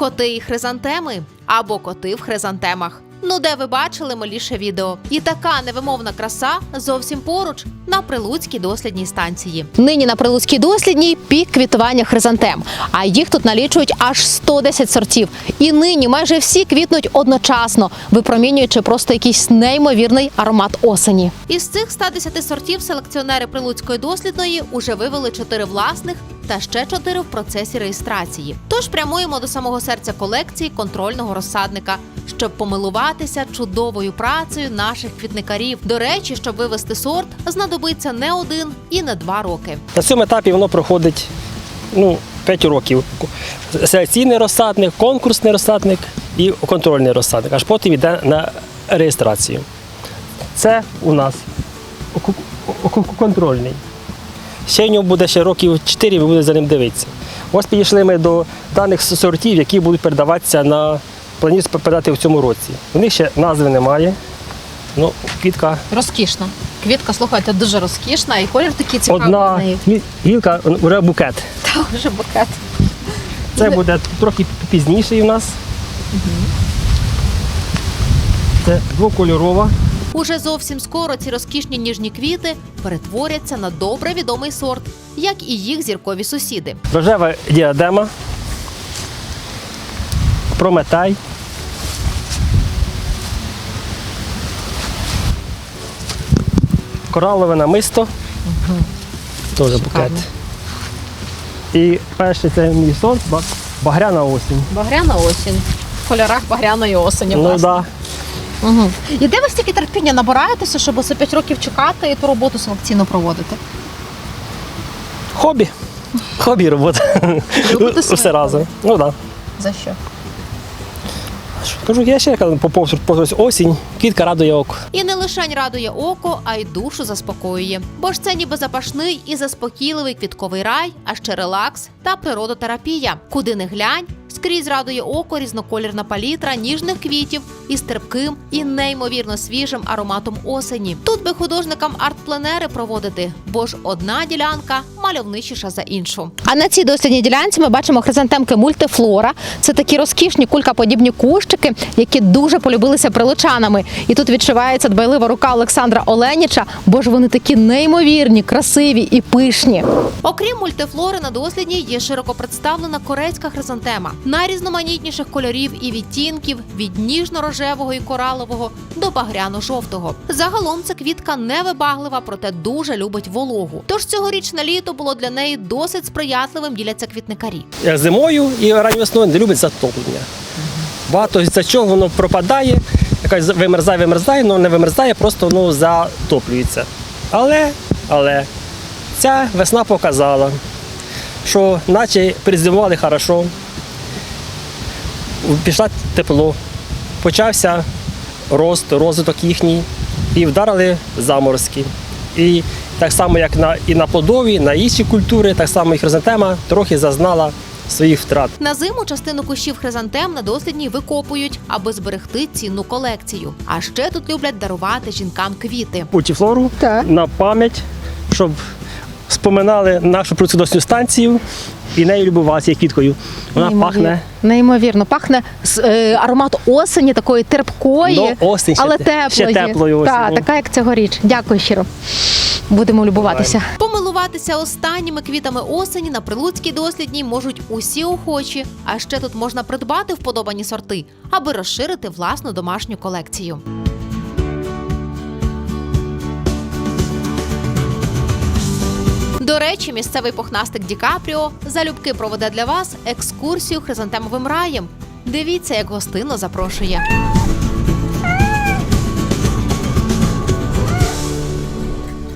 коти і хризантеми або коти в хризантемах. Ну, де ви бачили миліше відео? І така невимовна краса зовсім поруч на прилуцькій дослідній станції. Нині на прилуцькій дослідній пік квітування хризантем, а їх тут налічують аж 110 сортів. І нині майже всі квітнуть одночасно, випромінюючи просто якийсь неймовірний аромат осені. Із цих 110 сортів селекціонери прилуцької дослідної уже вивели 4 власних та ще 4 в процесі реєстрації. Тож прямуємо до самого серця колекції контрольного розсадника, щоб помилуватися чудовою працею наших квітникарів. До речі, щоб вивести сорт, знадобиться не один і не два роки. На цьому етапі воно проходить ну, 5 років. Селекційний розсадник, конкурсний розсадник і контрольний розсадник. Аж потім йде на реєстрацію. Це у нас контрольний. Ще в ньому буде ще років 4, ви будете за ним дивитися. Ось підійшли ми до даних сортів, які будуть передаватися на планується передати в цьому році. У них ще назви немає. Ну, квітка Розкішна. Квітка, слухайте, дуже розкішна, і колір такий цікавий. одна, гілка вже букет. Та вже букет. Це буде трохи пізніше у нас. Це двокольорова. Уже зовсім скоро ці розкішні ніжні квіти перетворяться на добре відомий сорт, як і їх зіркові сусіди. Рожева діадема. Прометай. Коралове намисто. Теж букет. І перший це мій сорт, багряна осінь. Багряна осінь. В кольорах багряної осені. Ну власне. да. Угу. І де ви стільки терпіння набираєтеся, щоб усе 5 років чекати і ту роботу селекційно проводити? Хобі. Хобі робота. Любите своє Все разом. Ну так. За що? Кажу, я ще кажу, попов- осінь, квітка радує око. І не лишень радує око, а й душу заспокоює. Бо ж це ніби запашний і заспокійливий квітковий рай, а ще релакс та природотерапія. Куди не глянь, скрізь радує око різноколірна палітра ніжних квітів із терпким і неймовірно свіжим ароматом осені. Тут би художникам арт-пленери проводити, бо ж одна ділянка мальовничіша за іншу. А на цій дослідній ділянці ми бачимо хризантемки мультифлора. Це такі розкішні кулькаподібні кущики, які дуже полюбилися прилучанами. І тут відчувається дбайлива рука Олександра Оленіча, бо ж вони такі неймовірні, красиві і пишні. Окрім мультифлори, на дослідній є широко представлена корейська хризантема найрізноманітніших кольорів і відтінків від ніжно-рожевого і коралового до багряно-жовтого. Загалом це квітка невибаглива, проте дуже любить вологу. Тож цьогорічне літо було для неї досить сприятливим, діляться квітникарі. Зимою і ранньою весною не любить затоплення. Багато за чого воно пропадає, якась вимерзає, вимерзає, але не вимерзає, просто ну, затоплюється. Але, але ця весна показала, що наче перезимували хорошо, пішла тепло, почався рост, розвиток їхній, і вдарили заморозки. І так само, як на, і на плодові, на інші культури, так само і хризантема трохи зазнала своїх втрат. На зиму частину кущів хризантем на дослідній викопують, аби зберегти цінну колекцію. А ще тут люблять дарувати жінкам квіти. Путіфлору Так. на пам'ять, щоб споминали нашу процедосну станцію і нею любувалися як квіткою. Вона пахне Неймовірно, пахне з е, аромат осені, такої терпкої, Ну, осінь ще але те- теплої. ще теплої осені. Так, така як цьогоріч. Дякую щиро. Будемо любуватися. Помилуватися останніми квітами осені на прилуцькій дослідній можуть усі охочі. А ще тут можна придбати вподобані сорти, аби розширити власну домашню колекцію. Речі, місцевий пухнастик Ді Капріо залюбки проведе для вас екскурсію хризантемовим раєм. Дивіться, як гостинно запрошує.